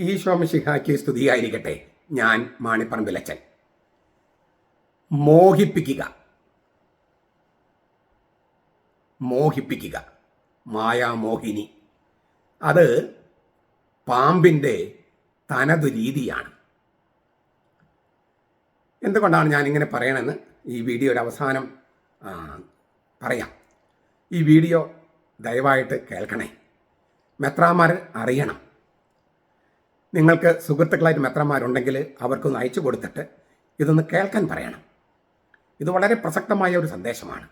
ഈശോമിഷിഹാക്കി സ്തുതിയായിരിക്കട്ടെ. ഞാൻ മാണിപ്പറമ്പിലച്ചൻ. മോഹിപ്പിക്കുക. മോഹിപ്പിക്കുക. മായാമോഹിനി. അത് പാമ്പിന്റെ തനത് രീതിയാണ്. എന്തുകൊണ്ടാണ് ഞാനിങ്ങനെ പറയണമെന്ന് ഈ വീഡിയോയുടെ അവസാനം പറയാം. ഈ വീഡിയോ ദയവായിട്ട് കേൾക്കണേ. മെത്രാമാർ അറിയണം. നിങ്ങൾക്ക് സുഹൃത്തുക്കളായിട്ട് മെത്രന്മാരുണ്ടെങ്കിൽ അവർക്കൊന്ന് അയച്ചു കൊടുത്തിട്ട് ഇതൊന്ന് കേൾക്കാൻ പറയണം. ഇത് വളരെ പ്രസക്തമായ ഒരു സന്ദേശമാണ്.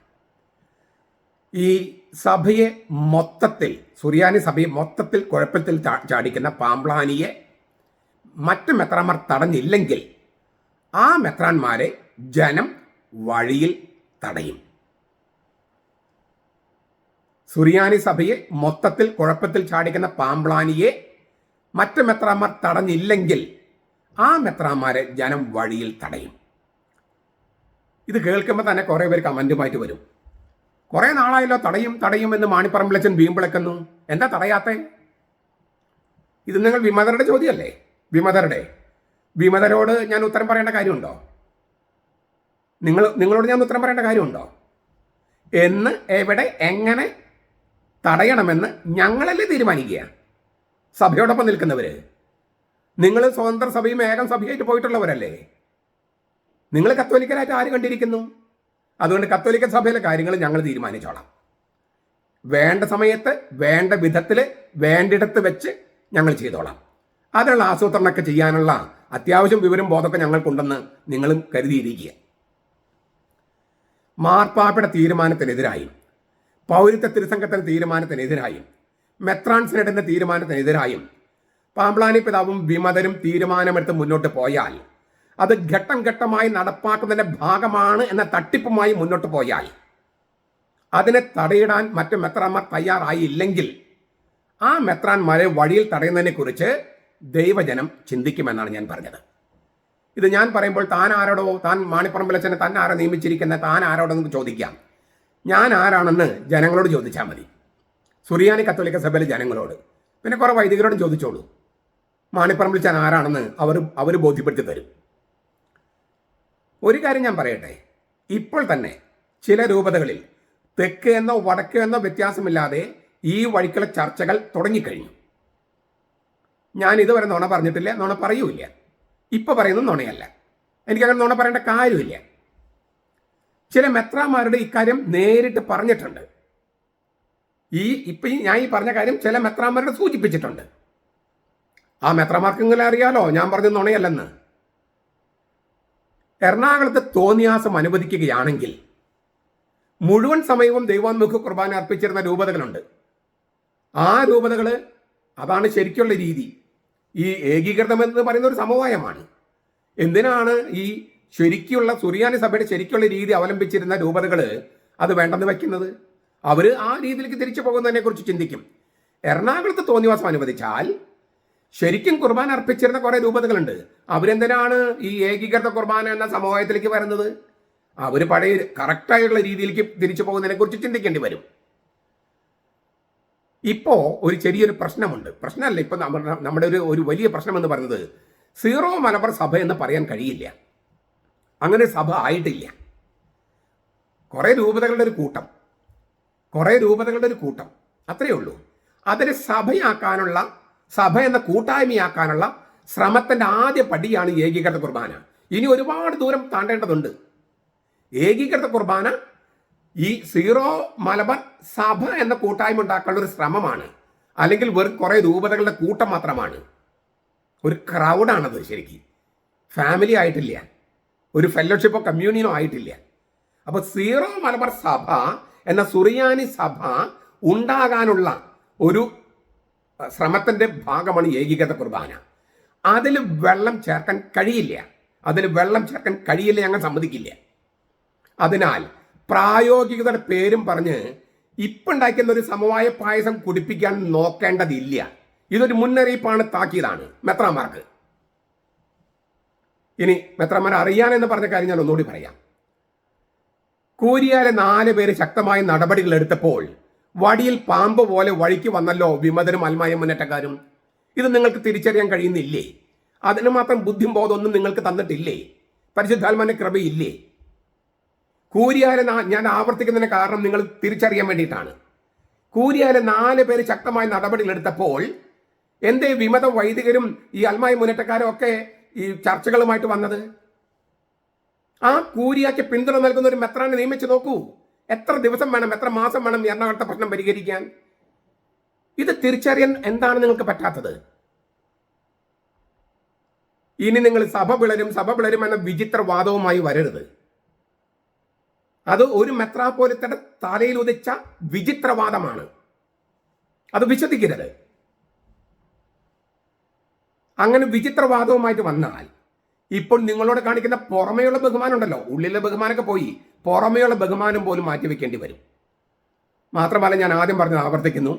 ഈ സഭയെ മൊത്തത്തിൽ സുറിയാനി സഭയെ മൊത്തത്തിൽ കുഴപ്പത്തിൽ ചാടിക്കുന്ന പാമ്പ്ലാനിയെ മറ്റ് മെത്രാന്മാർ തടഞ്ഞില്ലെങ്കിൽ ആ മെത്രാന്മാരെ ജനം വഴിയിൽ തടയും. സുറിയാനി സഭയെ മൊത്തത്തിൽ കുഴപ്പത്തിൽ ചാടിക്കുന്ന പാമ്പ്ലാനിയെ മറ്റ് മെത്രാന്മാർ തടഞ്ഞില്ലെങ്കിൽ ആ മെത്രാന്മാരെ ജനം വഴിയിൽ തടയും. ഇത് കേൾക്കുമ്പോൾ തന്നെ കുറേ പേര് കമന്റുമായിട്ട് വരും. കുറേ നാളായല്ലോ തടയും തടയും എന്ന് മാണിപ്പറമ്പിളച്ചൻ വീമ്പിളക്കുന്നു എന്താ തടയാത്തെ? ഇത് നിങ്ങൾ വിമതരുടെ ചോദ്യമല്ലേ? വിമതരുടെ. വിമതരോട് ഞാൻ ഉത്തരം പറയേണ്ട കാര്യമുണ്ടോ? നിങ്ങൾ നിങ്ങളോട് ഞാൻ ഉത്തരം പറയേണ്ട കാര്യമുണ്ടോ? എന്ന് എവിടെ എങ്ങനെ തടയണമെന്ന് ഞങ്ങളല്ലേ തീരുമാനിക്കുക. സഭയോടൊപ്പം നിൽക്കുന്നവര്. നിങ്ങൾ സ്വതന്ത്ര സഭയും ഏകം സഭയായിട്ട് പോയിട്ടുള്ളവരല്ലേ? നിങ്ങൾ കത്തോലിക്കരായിട്ട് ആര് കണ്ടിരിക്കുന്നു? അതുകൊണ്ട് കത്തോലിക്ക സഭയിലെ കാര്യങ്ങൾ ഞങ്ങൾ തീരുമാനിച്ചോളാം. വേണ്ട സമയത്ത് വേണ്ട വിധത്തിൽ വേണ്ടിടത്ത് വെച്ച് ഞങ്ങൾ ചെയ്തോളാം. അതിനുള്ള ആസൂത്രണമൊക്കെ ചെയ്യാനുള്ള അത്യാവശ്യം വിവരം ബോധമൊക്കെ ഞങ്ങൾക്കുണ്ടെന്ന് നിങ്ങളും കരുതിയിരിക്കുക. മാർപ്പാപ്പയുടെ തീരുമാനത്തിനെതിരായും പൗരത്വ തിരുസംഘത്തിന്റെ തീരുമാനത്തിനെതിരായും മെത്രാൻസിനിടുന്ന തീരുമാനത്തിനെതിരായും പാമ്പ്ലാനി പിതാവും വിമതരും തീരുമാനമെടുത്ത് മുന്നോട്ട് പോയാൽ അത് ഘട്ടം ഘട്ടമായി നടപ്പാക്കുന്നതിന്റെ ഭാഗമാണ് എന്ന തട്ടിപ്പുമായി മുന്നോട്ട് പോയാൽ അതിനെ തടയിടാൻ മറ്റു മെത്രാന്മാർ തയ്യാറായില്ലെങ്കിൽ ആ മെത്രാന്മാരെ വഴിയിൽ തടയുന്നതിനെ കുറിച്ച് ദൈവജനം ചിന്തിക്കുമെന്നാണ് ഞാൻ പറഞ്ഞത്. ഇത് ഞാൻ പറയുമ്പോൾ താൻ ആരോടോ താൻ മാണിപ്പറമ്പിലച്ചനെ തന്നെ ആരെ നിയമിച്ചിരിക്കുന്ന താൻ ആരോടെന്ന് ചോദിക്കാം. ഞാൻ ആരാണെന്ന് ജനങ്ങളോട് ചോദിച്ചാൽ മതി. സുറിയാനി കത്തോലിക്ക സഭയിലെ ജനങ്ങളോട്. പിന്നെ കുറേ വൈദികരോടും ചോദിച്ചോളൂ. മാണിപ്പറമ്പിലച്ചൻ ആരാണെന്ന് അവർ അവർ ബോധ്യപ്പെടുത്തി തരും. ഒരു കാര്യം ഞാൻ പറയട്ടെ. ഇപ്പോൾ തന്നെ ചില രൂപതകളിൽ തെക്ക് എന്നോ വടക്ക് എന്നോ വ്യത്യാസമില്ലാതെ ഈ വഴിക്കുള്ള ചർച്ചകൾ തുടങ്ങിക്കഴിഞ്ഞു. ഞാൻ ഇതുവരെ നുണ പറഞ്ഞിട്ടില്ല നുണ പറയൂല്ല. ഇപ്പൊ പറയുന്നത് നുണയല്ല. എനിക്കങ്ങനെ നുണ പറയേണ്ട കാര്യമില്ല. ചില മെത്രാമാരുടെ ഇക്കാര്യം നേരിട്ട് പറഞ്ഞിട്ടുണ്ട്. ഈ ഇപ്പം ഈ ഞാൻ ഈ പറഞ്ഞ കാര്യം ചില മെത്രാമാരുടെ സൂചിപ്പിച്ചിട്ടുണ്ട്. ആ മെത്രമാർക്ക് ഇങ്ങനെ അറിയാലോ ഞാൻ പറഞ്ഞ നുണയല്ലെന്ന്. എറണാകുളത്ത് തോന്നിയാസം അനുവദിക്കുകയാണെങ്കിൽ മുഴുവൻ സമയവും ദൈവാന്മുഖ കുർബാന അർപ്പിച്ചിരുന്ന രൂപതകളുണ്ട്. ആ രൂപതകൾ അതാണ് ശരിക്കുള്ള രീതി. ഈ ഏകീകൃതം എന്ന് പറയുന്ന ഒരു സമവായമാണ്. എന്തിനാണ് ഈ ശരിക്കുള്ള സുറിയാനി സഭയുടെ ശരിക്കുള്ള രീതി അവലംബിച്ചിരുന്ന രൂപതകൾ അത് വേണ്ടെന്ന് വെക്കുന്നത് അവർ ആ രീതിയിലേക്ക് തിരിച്ചു പോകുന്നതിനെ കുറിച്ച് ചിന്തിക്കും. എറണാകുളത്ത് തോന്നിവാസം അനുവദിച്ചാൽ ശരിക്കും കുർബാന അർപ്പിച്ചിരുന്ന കുറെ രൂപതകളുണ്ട്. അവരെന്തിനാണ് ഈ ഏകീകൃത കുർബാന എന്ന സമൂഹത്തിലേക്ക് വരുന്നത്? അവർ പഴയ കറക്റ്റായിട്ടുള്ള രീതിയിലേക്ക് തിരിച്ചു പോകുന്നതിനെ കുറിച്ച് ചിന്തിക്കേണ്ടി വരും. ഇപ്പോ ഒരു ചെറിയൊരു പ്രശ്നമുണ്ട്. പ്രശ്നമല്ല ഇപ്പൊ നമ്മ- നമ്മുടെ ഒരു ഒരു വലിയ പ്രശ്നം എന്ന് പറയുന്നത് സീറോ മലബാർ സഭ എന്ന് പറയാൻ കഴിയില്ല. അങ്ങനെ സഭ ആയിട്ടില്ല. കുറേ രൂപതകളുടെ ഒരു കൂട്ടം. കുറെ രൂപതകളുടെ ഒരു കൂട്ടം. അത്രയേ ഉള്ളൂ. അതിനെ സഭയാക്കാനുള്ള സഭ എന്ന കൂട്ടായ്മയാക്കാനുള്ള ശ്രമത്തിന്റെ ആദ്യ പടിയാണ് ഏകീകൃത കുർബാന. ഇനി ഒരുപാട് ദൂരം താണ്ടേണ്ടതുണ്ട്. ഏകീകൃത കുർബാന ഈ സീറോ മലബാർ സഭ എന്ന കൂട്ടായ്മ ഉണ്ടാക്കാനുള്ള ഒരു ശ്രമമാണ്. അല്ലെങ്കിൽ വെറും കുറെ രൂപതകളുടെ കൂട്ടം മാത്രമാണ്. ഒരു ക്രൗഡാണത് ശരിക്കും. ഫാമിലി ആയിട്ടില്ല. ഒരു ഫെല്ലോഷിപ്പോ കമ്മ്യൂണിയനോ ആയിട്ടില്ല. അപ്പോൾ സീറോ മലബാർ സഭ എന്ന സുറിയാനി സഭ ഉണ്ടാകാനുള്ള ഒരു ശ്രമത്തിന്റെ ഭാഗമാണ് ഏകീകൃത കുർബാന. അതിൽ വെള്ളം ചേർക്കാൻ കഴിയില്ല. അതിൽ വെള്ളം ചേർക്കാൻ കഴിയില്ല ഞങ്ങൾ സമ്മതിക്കില്ല. അതിനാൽ പ്രായോഗികതയുടെ പേരും പറഞ്ഞ് ഇപ്പം ഉണ്ടാക്കുന്ന ഒരു സമവായ പായസം കുടിപ്പിക്കാൻ നോക്കേണ്ടതില്ല. ഇതൊരു മുന്നറിയിപ്പാണ് താക്കിയതാണ് മെത്രാമാർക്ക് ഇനി മെത്രാമാർ അറിയാനെന്ന് പറഞ്ഞ കാര്യം ഞാൻ ഒന്നുകൂടി പറയാം. കൂരിയാലെ നാല് പേര് ശക്തമായ നടപടികൾ എടുത്തപ്പോൾ വടിയിൽ പാമ്പ് പോലെ വഴിക്ക് വന്നല്ലോ വിമതരും അൽമായ മുന്നേറ്റക്കാരും. ഇത് നിങ്ങൾക്ക് തിരിച്ചറിയാൻ കഴിയുന്നില്ലേ? അതിന് മാത്രം ബുദ്ധിം ബോധമൊന്നും നിങ്ങൾക്ക് തന്നിട്ടില്ലേ? പരിശുദ്ധാത്മാന്റെ കൃപയില്ലേ? കൂരിയാലെ ഞാൻ ആവർത്തിക്കുന്നതിന് കാരണം നിങ്ങൾ തിരിച്ചറിയാൻ വേണ്ടിയിട്ടാണ്. കൂരിയാലെ നാല് പേര് ശക്തമായ നടപടികൾ എടുത്തപ്പോൾ എന്തേ വിമത വൈദികരും ഈ അൽമായ മുന്നേറ്റക്കാരും ഒക്കെ ഈ ചർച്ചകളുമായിട്ട് വന്നത്? ആ കൂരിയാക്ക് പിന്തുണ നൽകുന്ന ഒരു മെത്രാനെ നിയമിച്ചു നോക്കൂ. എത്ര ദിവസം വേണം എത്ര മാസം വേണം എറണാകുളത്തെ പ്രശ്നം പരിഹരിക്കാൻ? ഇത് തിരിച്ചറിയാൻ എന്താണ് നിങ്ങൾക്ക് പറ്റാത്തത്? ഇനി നിങ്ങൾ സഭ പിളരും സഭ പിളരും എന്ന വിചിത്ര വാദവുമായി വരരുത്. അത് ഒരു മെത്രാപോലത്തെ തലയിൽ ഉദിച്ച വിചിത്രവാദമാണ്. അത് വിശ്വസിക്കരുത്. അങ്ങനെ വിചിത്രവാദവുമായിട്ട് വന്നാൽ ഇപ്പോൾ നിങ്ങളോട് കാണിക്കുന്ന പുറമേയുള്ള ബഹുമാനം ഉണ്ടല്ലോ ഉള്ളിലെ ബഹുമാനമൊക്കെ പോയി പുറമേയുള്ള ബഹുമാനം പോലും മാറ്റിവെക്കേണ്ടി വരും. മാത്രമല്ല ഞാൻ ആദ്യം പറഞ്ഞത് ആവർത്തിക്കുന്നു.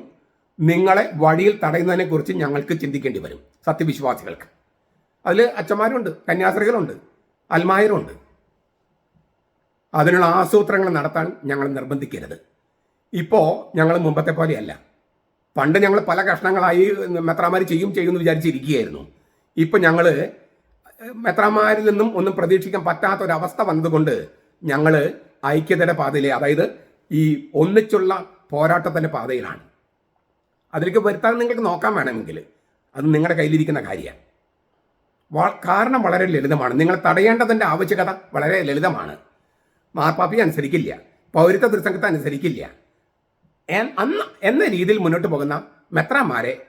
നിങ്ങളെ വഴിയിൽ തടയുന്നതിനെക്കുറിച്ച് ഞങ്ങൾക്ക് ചിന്തിക്കേണ്ടി വരും സത്യവിശ്വാസികൾക്ക്. അതിൽ അച്ഛന്മാരുണ്ട് കന്യാസ്ത്രീകളുണ്ട് അൽമായരുണ്ട്. അതിനുള്ള ആസൂത്രങ്ങൾ നടത്താൻ ഞങ്ങൾ നിർബന്ധിക്കരുത്. ഇപ്പോൾ ഞങ്ങൾ മുമ്പത്തെ പോലെയല്ല. പണ്ട് ഞങ്ങൾ പല കഷ്ണങ്ങളായി മെത്രാമാർ ചെയ്യും ചെയ്യുമെന്ന് വിചാരിച്ചിരിക്കുകയായിരുന്നു. ഇപ്പം ഞങ്ങൾ മെത്രാമാരിൽ നിന്നും ഒന്നും പ്രതീക്ഷിക്കാൻ പറ്റാത്ത ഒരു അവസ്ഥ വന്നതുകൊണ്ട് ഞങ്ങൾ ഐക്യതയുടെ പാതയിലെ അതായത് ഈ ഒന്നിച്ചുള്ള പോരാട്ടത്തിന്റെ പാതയിലാണ്. അതിലേക്ക് വരുത്താൻ നിങ്ങൾക്ക് നോക്കാൻ വേണമെങ്കിൽ അത് നിങ്ങളുടെ കയ്യിലിരിക്കുന്ന കാര്യമാണ്. കാരണം വളരെ ലളിതമാണ്. നിങ്ങൾ തടയേണ്ടതിന്റെ ആവശ്യകത വളരെ ലളിതമാണ്. മാർപ്പാപ്പി അനുസരിക്കില്ല. പൗരത്വ ദൃസംഗത്തെ അനുസരിക്കില്ല. അന്ന് എന്ന രീതിയിൽ മുന്നോട്ട് പോകുന്ന മെത്രാന്മാരെ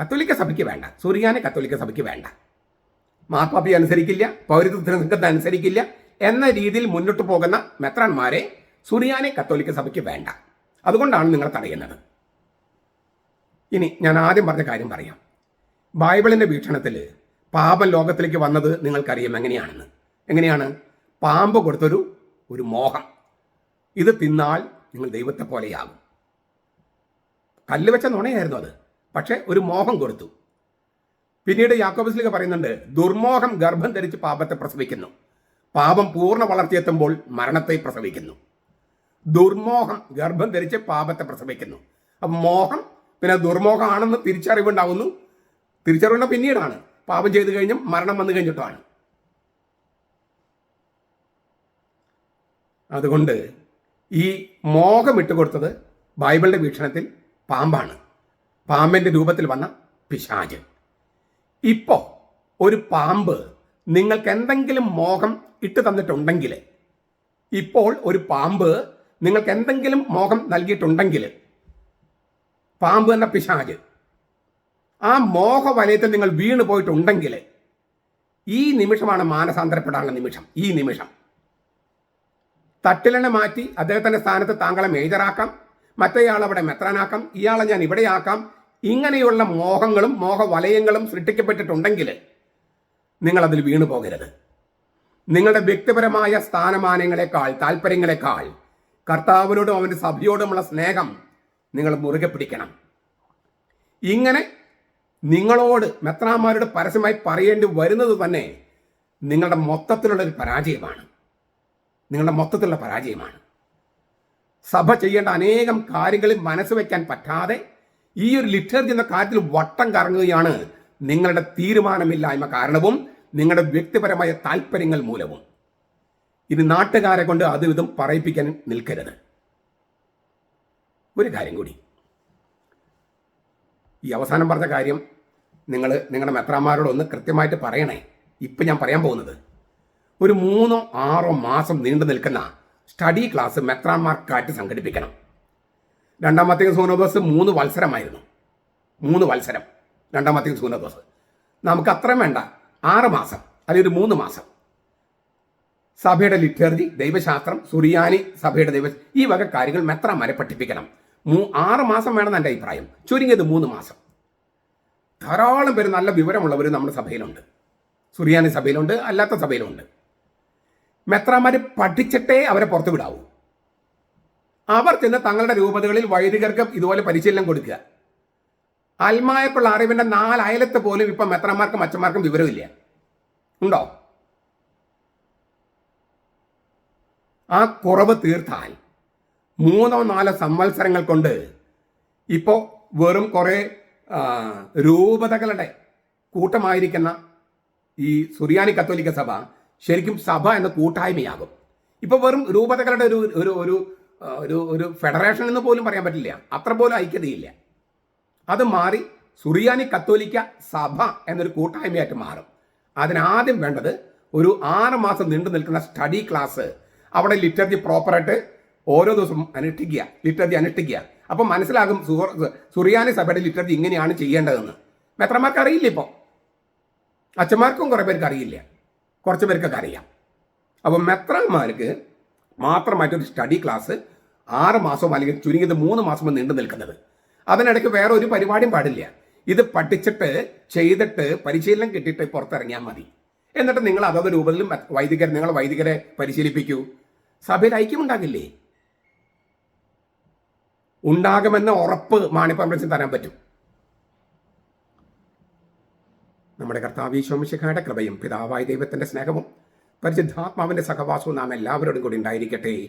കത്തോലിക്ക സഭയ്ക്ക് വേണ്ട സൂര്യാനെ കത്തോലിക്ക സഭയ്ക്ക് വേണ്ട. മാർപ്പാപ്പി അനുസരിക്കില്ല പൗരത്വ സംഘത്തെ അനുസരിക്കില്ല എന്ന രീതിയിൽ മുന്നോട്ട് പോകുന്ന മെത്രാന്മാരെ സുറിയാനെ കത്തോലിക്ക സഭയ്ക്ക് വേണ്ട. അതുകൊണ്ടാണ് നിങ്ങൾ തടയുന്നത്. ഇനി ഞാൻ ആദ്യം പറഞ്ഞ കാര്യം പറയാം. ബൈബിളിന്റെ വീക്ഷണത്തിൽ പാപം ലോകത്തിലേക്ക് വന്നത് നിങ്ങൾക്കറിയാം എങ്ങനെയാണെന്ന്. എങ്ങനെയാണ്? പാമ്പ് കൊടുത്തൊരു ഒരു മോഹം. ഇത് തിന്നാൽ നിങ്ങൾ ദൈവത്തെ പോലെയാകും. കല്ല് വെച്ച നുണയായിരുന്നു അത്. പക്ഷേ ഒരു മോഹം കൊടുത്തു. പിന്നീട് യാക്കോബസ്ലിക പറയുന്നുണ്ട് ദുർമോഹം ഗർഭം ധരിച്ച് പാപത്തെ പ്രസവിക്കുന്നു. പാപം പൂർണ വളർത്തിയെത്തുമ്പോൾ മരണത്തെ പ്രസവിക്കുന്നു. ദുർമോഹം ഗർഭം ധരിച്ച് പാപത്തെ പ്രസവിക്കുന്നു. അപ്പം മോഹം പിന്നെ ദുർമോഹമാണെന്ന് തിരിച്ചറിവുണ്ടാവുന്നു. തിരിച്ചറിവുണ്ട പിന്നീടാണ്. പാപം ചെയ്തു കഴിഞ്ഞും മരണം വന്നു കഴിഞ്ഞിട്ടാണ് അതുകൊണ്ട് ഈ മോഹം ഇട്ടുകൊടുത്തത് ബൈബിളിന്റെ വീക്ഷണത്തിൽ പാമ്പാണ്. പാമ്പിന്റെ രൂപത്തിൽ വന്ന പിശാജ് ഇപ്പോ ഒരു പാമ്പ് നിങ്ങൾക്ക് എന്തെങ്കിലും മോഹം ഇട്ട് തന്നിട്ടുണ്ടെങ്കിൽ ഇപ്പോൾ ഒരു പാമ്പ് നിങ്ങൾക്ക് എന്തെങ്കിലും മോഹം നൽകിയിട്ടുണ്ടെങ്കിൽ പാമ്പ് എന്ന പിശാജ് ആ മോഹ വലയത്തിൽ നിങ്ങൾ വീണു പോയിട്ടുണ്ടെങ്കിൽ ഈ നിമിഷമാണ് മാനസാന്തരപ്പെടാനുള്ള നിമിഷം ഈ നിമിഷം. തട്ടിലെണ്ണ മാറ്റി അദ്ദേഹത്തിന്റെ സ്ഥാനത്ത് താങ്കളെ മേജറാക്കാം മറ്റേയാൾ അവിടെ മെത്രാനാക്കാം ഇയാളെ ഞാൻ ഇവിടെയാക്കാം ഇങ്ങനെയുള്ള മോഹങ്ങളും മോഹവലയങ്ങളും സൃഷ്ടിക്കപ്പെട്ടിട്ടുണ്ടെങ്കിൽ നിങ്ങളതിൽ വീണു പോകരുത്. നിങ്ങളുടെ വ്യക്തിപരമായ സ്ഥാനമാനങ്ങളെക്കാൾ താല്പര്യങ്ങളെക്കാൾ കർത്താവിനോടും അവന്റെ സഭയോടുമുള്ള സ്നേഹം നിങ്ങൾ മുറുകെ പിടിക്കണം. ഇങ്ങനെ നിങ്ങളോട് മെത്രാന്മാരോട് പരസ്യമായി പറയേണ്ടി വരുന്നത് തന്നെ നിങ്ങളുടെ മൊത്തത്തിലുള്ള ഒരു പരാജയമാണ്. നിങ്ങളുടെ മൊത്തത്തിലുള്ള പരാജയമാണ്. സഭ ചെയ്യേണ്ട അനേകം കാര്യങ്ങളിൽ മനസ്സ് വയ്ക്കാൻ പറ്റാതെ ഈ ഒരു ലിറ്റർജി എന്ന കാര്യത്തിൽ വട്ടം കറങ്ങുകയാണ്. നിങ്ങളുടെ തീരുമാനമില്ലായ്മ കാരണവും നിങ്ങളുടെ വ്യക്തിപരമായ താല്പര്യങ്ങൾ മൂലവും. ഇനി നാട്ടുകാരെ കൊണ്ട് അതും ഇതും പറയിപ്പിക്കാൻ നിൽക്കരുത്. ഒരു കാര്യം കൂടി. ഈ അവസാനം പറഞ്ഞ കാര്യം നിങ്ങൾ നിങ്ങളുടെ മെത്രാന്മാരോട് ഒന്ന് കൃത്യമായിട്ട് പറയണേ. ഇപ്പം ഞാൻ പറയാൻ പോകുന്നത്. ഒരു മൂന്നോ ആറോ മാസം നീണ്ടു നിൽക്കുന്ന സ്റ്റഡി ക്ലാസ് മെത്രാന്മാർക്കായിട്ട് സംഘടിപ്പിക്കണം. രണ്ടാമത്തെ സോനോബസ് മൂന്ന് വത്സരമായിരുന്നു മൂന്ന് വത്സരം രണ്ടാമത്തെ സോനോബസ് നമുക്ക് അത്രയും വേണ്ട. ആറ് മാസം. അല്ലെങ്കിൽ ഒരു മൂന്ന് മാസം. സഭയുടെ ലിറ്റർജി ദൈവശാസ്ത്രം സുറിയാനി സഭയുടെ ദൈവ ഈ വക കാര്യങ്ങൾ മെത്രാന്മാരെ പഠിപ്പിക്കണം. മൂ ആറ് മാസം വേണമെന്ന് എന്റെ അഭിപ്രായം. ചുരുങ്ങിയത് മൂന്ന് മാസം. ധാരാളം പേര് നല്ല വിവരമുള്ളവർ നമ്മുടെ സഭയിലുണ്ട്. സുറിയാനി സഭയിലുണ്ട് അല്ലാത്ത സഭയിലുണ്ട്. മെത്രാമാർ പഠിച്ചിട്ടേ അവരെ പുറത്തു വിടാവൂ അവർ ചെന്ന് തങ്ങളുടെ രൂപതകളിൽ വൈദികർക്ക് ഇതുപോലെ പരിശീലനം കൊടുക്കുക. അൽമായക്കുള്ള അറിവിന്റെ നാല് അയലത്ത് പോലും ഇപ്പം മെത്രന്മാർക്കും അച്ഛന്മാർക്കും വിവരമില്ല. ഉണ്ടോ? ആ കുറവ് തീർത്താൽ മൂന്നോ നാലോ സംവത്സരങ്ങൾ കൊണ്ട് ഇപ്പോൾ വെറും കുറേ രൂപതകളുടെ കൂട്ടമായിരിക്കുന്ന ഈ സുറിയാനി കത്തോലിക്ക സഭ ശരിക്കും സഭ എന്ന കൂട്ടായ്മയാകും. ഇപ്പൊ വെറും രൂപതകളുടെ ഒരു ഒരു ഒരു ഒരു ഒരു ഫെഡറേഷൻ എന്ന് പോലും പറയാൻ പറ്റില്ല. അത്ര പോലും ഐക്യതയില്ല. അത് മാറി സുറിയാനി കത്തോലിക്ക സഭ എന്നൊരു കൂട്ടായ്മയായിട്ട് മാറും. അതിനാദ്യം വേണ്ടത് ഒരു ആറ് മാസം നീണ്ടു നിൽക്കുന്ന സ്റ്റഡി ക്ലാസ് അവിടെ ലിറ്റർജി പ്രോപ്പറായിട്ട് ഓരോ ദിവസവും അനുഷ്ഠിക്കുക ലിറ്റർജി അനുഷ്ഠിക്കുക. അപ്പം മനസ്സിലാകും സുറിയാനി സഭയുടെ ലിറ്റർജി ഇങ്ങനെയാണ് ചെയ്യേണ്ടതെന്ന്. മെത്രമാർക്ക് അറിയില്ല ഇപ്പോൾ അച്ഛന്മാർക്കും കുറേ പേർക്ക് അറിയില്ല. കുറച്ച് പേർക്കൊക്കെ അറിയാം. അപ്പം മെത്രന്മാർക്ക് മാത്രമായിട്ടൊരു സ്റ്റഡി ക്ലാസ് ആറ് മാസവും അല്ലെങ്കിൽ ചുരുങ്ങിയത് മൂന്ന് മാസം നീണ്ടു നിൽക്കുന്നത്. അതിനിടയ്ക്ക് വേറെ ഒരു പരിപാടിയും പാടില്ല. ഇത് പഠിച്ചിട്ട് ചെയ്തിട്ട് പരിശീലനം കിട്ടിയിട്ട് പുറത്തിറങ്ങിയാൽ മതി. എന്നിട്ട് നിങ്ങൾ അതത് രൂപത്തിലും വൈദികർ നിങ്ങൾ വൈദികരെ പരിശീലിപ്പിക്കൂ. സഭയിൽ ഐക്യമുണ്ടാകില്ലേ ഉണ്ടാകുമെന്ന ഉറപ്പ് മാണിപ്പമ്പലത്തിന് തരാൻ പറ്റും. നമ്മുടെ കർത്താവീശ്വമിശിഖയുടെ കൃപയും പിതാവായ ദൈവത്തിന്റെ സ്നേഹവും പരിശുദ്ധാത്മാവിന്റെ സഹവാസവും നാം എല്ലാവരോടും കൂടി ഉണ്ടായിരിക്കട്ടെ.